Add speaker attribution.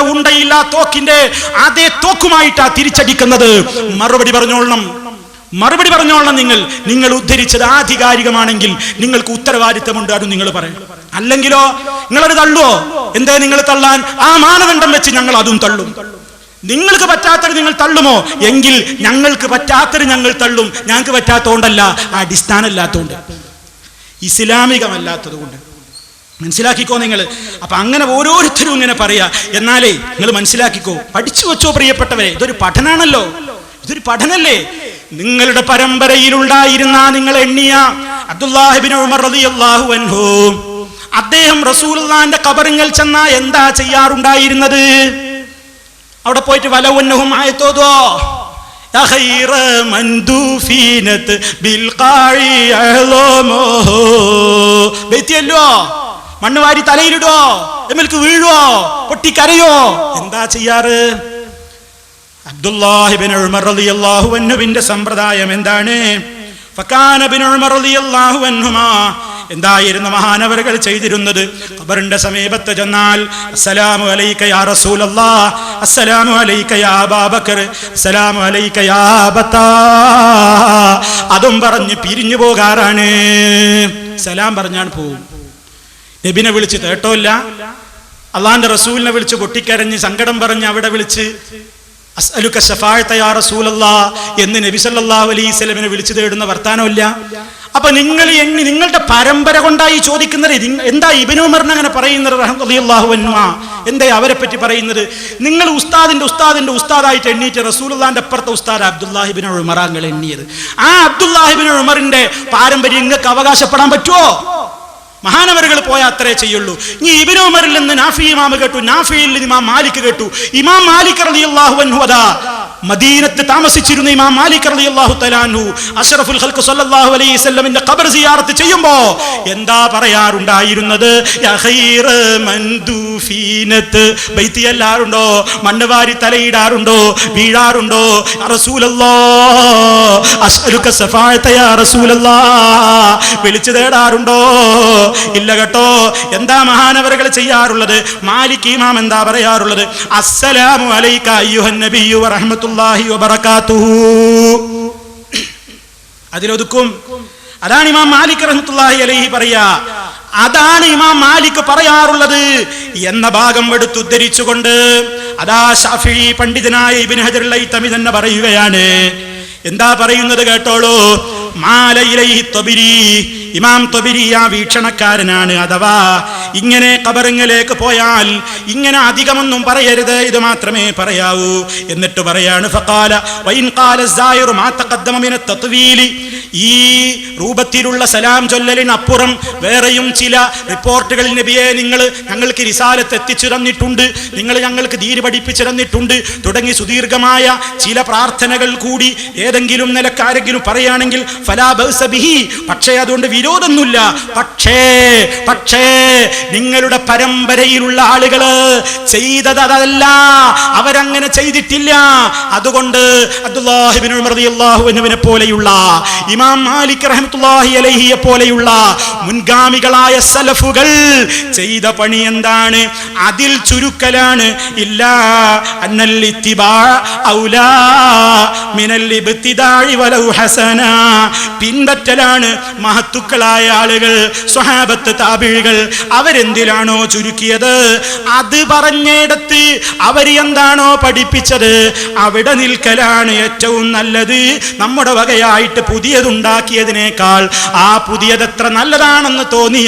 Speaker 1: കൊണ്ടുവന്ന ഉണ്ടയില്ല തോക്കിന്റെ അതേ തോക്കുമായിട്ടാ തിരിച്ചടിക്കുന്നത്. മറുപടി പറഞ്ഞോളണം. മറുപടി പറഞ്ഞോളണം നിങ്ങൾ. നിങ്ങൾ ഉദ്ധരിച്ചത് ആധികാരികമാണെങ്കിൽ നിങ്ങൾക്ക് ഉത്തരവാദിത്തമുണ്ട് അത് നിങ്ങൾ പറയും. അല്ലെങ്കിലോ നിങ്ങളത് തള്ളുവോ? എന്തേ നിങ്ങൾ തള്ളാൻ? ആ മാനദണ്ഡം വെച്ച് ഞങ്ങൾ അതും തള്ളും. നിങ്ങൾക്ക് പറ്റാത്തത് നിങ്ങൾ തള്ളുമോ? എങ്കിൽ ഞങ്ങൾക്ക് പറ്റാത്തത് ഞങ്ങൾ തള്ളും. ഞങ്ങൾക്ക് പറ്റാത്തതുകൊണ്ടല്ല അടിസ്ഥാനമല്ലാത്തതുകൊണ്ട്. ഇസ്ലാമികമല്ലാത്തതുകൊണ്ട്. ഇസ്ലാമികമല്ലാത്തത് കൊണ്ട് മനസ്സിലാക്കിക്കോ നിങ്ങൾ അപ്പൊ അങ്ങനെ ഓരോരുത്തരും ഇങ്ങനെ പറയാ എന്നാലേ നിങ്ങൾ മനസ്സിലാക്കിക്കോ പഠിച്ചു വെച്ചോ പ്രിയപ്പെട്ടവരെ ഇതൊരു പഠനാണല്ലോ ഇതൊരു പഠനല്ലേ നിങ്ങളുടെ പരമ്പരയിലുണ്ടായിരുന്ന നിങ്ങൾ എണ്ണിയ അബ്ദുല്ലാഹിബിൻ ഉമർ റളിയല്ലാഹു അൻഹു അദ്ദേഹം റസൂലുള്ളാന്റെ കബറിങ്ങൾ ചെന്നാ എന്താ ചെയ്യാറുണ്ടായിരുന്നത് അവിടെ പോയിട്ട് വലവുന്നഹും ആയത്തോതോ يا خير من دفنت بالقاع أعظمه ബെത്തിയല്ലോ മണ്ണ് വാരി തലയിലിടോ എമ്മൽക്ക് വീഴുവോ? പൊട്ടിക്കരയോ എന്താ ചെയ്യാറ്? അബ്ദുല്ലാഹിബിൻ ഉമർ റളിയല്ലാഹു അൻഹുവിന്റെ സമ്പ്രദായം എന്താണ്? എന്തായിരുന്നു മഹാനവരകൾ ചെയ്തിരുന്നത്? ഖബറിന്റെ സമീപത്ത് ചെന്നാൽ അസ്സലാമു അലൈക യാ റസൂലല്ലാ അസ്സലാമു അലൈക യാ അസ്സലാമു അലൈക യാ അതും പറഞ്ഞ് പിരിഞ്ഞു പോകാറാണ്. സലാം പറഞ്ഞാണ് പോവും. നബിനെ വിളിച്ച് തേട്ടമില്ല അള്ളാന്റെ റസൂലിനെ വിളിച്ച് പൊട്ടിക്കരഞ്ഞ് സങ്കടം പറഞ്ഞ് അവിടെ വിളിച്ച് അസ്അലുക്ക എന്ന് നബി സല്ലല്ലാഹു അലൈഹി വിളിച്ചു തേടുന്ന വർത്താനമില്ല. അപ്പൊ നിങ്ങൾ എണ്ണി നിങ്ങളുടെ പരമ്പര കൊണ്ടായി ചോദിക്കുന്നത് എന്താ ഇബ്നു ഉമറിന് അങ്ങനെ പറയുന്നത് അൻഹു? എന്താ അവരെ പറ്റി പറയുന്നത്? നിങ്ങൾ ഉസ്താദിന്റെ ഉസ്താദിന്റെ ഉസ്താദായിട്ട് എണ്ണീറ്റ് റസൂലുള്ളാന്റെ അപ്പുറത്തെ ഉസ്താദ് അബ്ദുല്ലാഹിബിൻ ഉമറാങ്ങൾ എണ്ണിയത്. ആ അബ്ദുല്ലാഹിബിൻ ഉമറിന്റെ പാരമ്പര്യം നിങ്ങൾക്ക് അവകാശപ്പെടാൻ പറ്റുമോ മഹാനവറുകൾ പോയാൽ അത്രേ ചെയ്യുള്ളൂ. ഇനി ഇബിനോമറിൽ നിന്ന് നാഫി ഇമാം കേട്ടു. നാഫിയിൽ നിന്ന് ഇമാം മാലിക് കേട്ടു. ഇമാം മാലിക് റളിയല്ലാഹു അൻഹു അതാ. മദീനത്ത് താമസിച്ചിരുന്ന ഇമാം മാലിക് റളിയല്ലാഹു തആലാഹു അഷ്റഫുൽ ഖൽഖ് സല്ലല്ലാഹു അലൈഹി വസല്ലമിന്റെ ഖബർ സിയാറത്ത് ചെയ്യുമ്പോൾ എന്താ പറയാറുണ്ടായിരുന്നത്? യാ ഖൈറ മൻ ദുഫീനത്ത് ബൈത്തി എല്ലാറുണ്ടോ മണ്ണ് വാരി തലയിടാറുണ്ടോ? വീഴാറുണ്ടോ? വിളിച്ചു തേടാറുണ്ടോ? ഇല്ല കേട്ടോ. എന്താ മഹാനവറുകൾ ചെയ്യാറുള്ളത്? മാലിക് ഇമാം എന്താ പറയാറുള്ളത്? അസ്സലാമു അലൈക അയ്യുഹൻ നബിയ്യു വറഹ്മത്തുള്ളാഹി വബറകാതുഹു. അതിലൊതുക്കും. അതാണ് ഇമാം മാലിക് റഹ്മത്തുള്ളാഹി അലൈഹി പറയാ. അതാണ് ഇമാം മാലിക് പറയാറുള്ളത് എന്ന ഭാഗം എടുത്ത് ഉദ്ധരിച്ചുകൊണ്ട് അതാ ഷാഫി പണ്ഡിതനായ ഇബ്നു ഹജർ തമി തന്നെ പറയുകയാണ്. എന്താ പറയുന്നത് കേട്ടോളൂ? ഇമാം തൊബിരി ആ വീക്ഷണക്കാരനാണ് അഥവാ ഇങ്ങനെ കബറിങ്ങിലേക്ക് പോയാൽ ഇങ്ങനെ അധികമൊന്നും പറയരുത് ഇത് മാത്രമേ പറയാവൂ. എന്നിട്ട് പറയാണ് ഫഖാല വൈൻ ഈ രൂപത്തിലുള്ള സലാം ചൊല്ലലിനപ്പുറം വേറെയും ചില റിപ്പോർട്ടുകൾ നബിയെ നിങ്ങൾ ഞങ്ങൾക്ക് റിസാലത്ത് എത്തിച്ചു തന്നിട്ടുണ്ട്. നിങ്ങൾ ഞങ്ങൾക്ക് ധീര് പഠിപ്പിച്ചു തന്നിട്ടുണ്ട്. തുടങ്ങി സുദീർഘമായ ചില പ്രാർത്ഥനകൾ കൂടി ഏതെങ്കിലും നിലക്കാരെങ്കിലും പറയുകയാണെങ്കിൽ ഫലാ ബഅസ ബിഹി. പക്ഷേ അതുകൊണ്ട് വിരോധമൊന്നുമില്ല. പക്ഷേ പക്ഷേ നിങ്ങളുടെ പരമ്പരയിലുള്ള ആളുകൾ ചെയ്തത് അതല്ല. അവരങ്ങനെ ചെയ്തിട്ടില്ല. അതുകൊണ്ട് അബ്ദുല്ലാഹിബിൻ അൻഹുവിനെ പോലെയുള്ള ഇമാം മാലിക് റഹ്മത്തുള്ളാഹി അലൈഹിയെ പോലെയുള്ള മുൻഗാമികളായ സലഫുകൾ ചെയ്ത പണി എന്താണ്? അതിൽ ചുരുക്കലാണ് ഇല്ല അന്നൽ ഇത്തിബാ ഔലാ മിനൽ ഇബ്തിദാഇ വലൗ ഹസന. പിൻപറ്റലാണ് മഹത്തുക്കളായ ആളുകൾ സ്വഹാബത്ത് താപിഴികൾ. അവരെന്തിലാണോ ചുരുക്കിയത്? അത് പറഞ്ഞിടത്ത് അവർ എന്താണോ പഠിപ്പിച്ചത്? അവിടെ നിൽക്കലാണ് ഏറ്റവും നല്ലത്. നമ്മുടെ വകയായിട്ട് പുതിയതുണ്ടാക്കിയതിനേക്കാൾ ആ പുതിയതെത്ര നല്ലതാണെന്ന് തോന്നിയ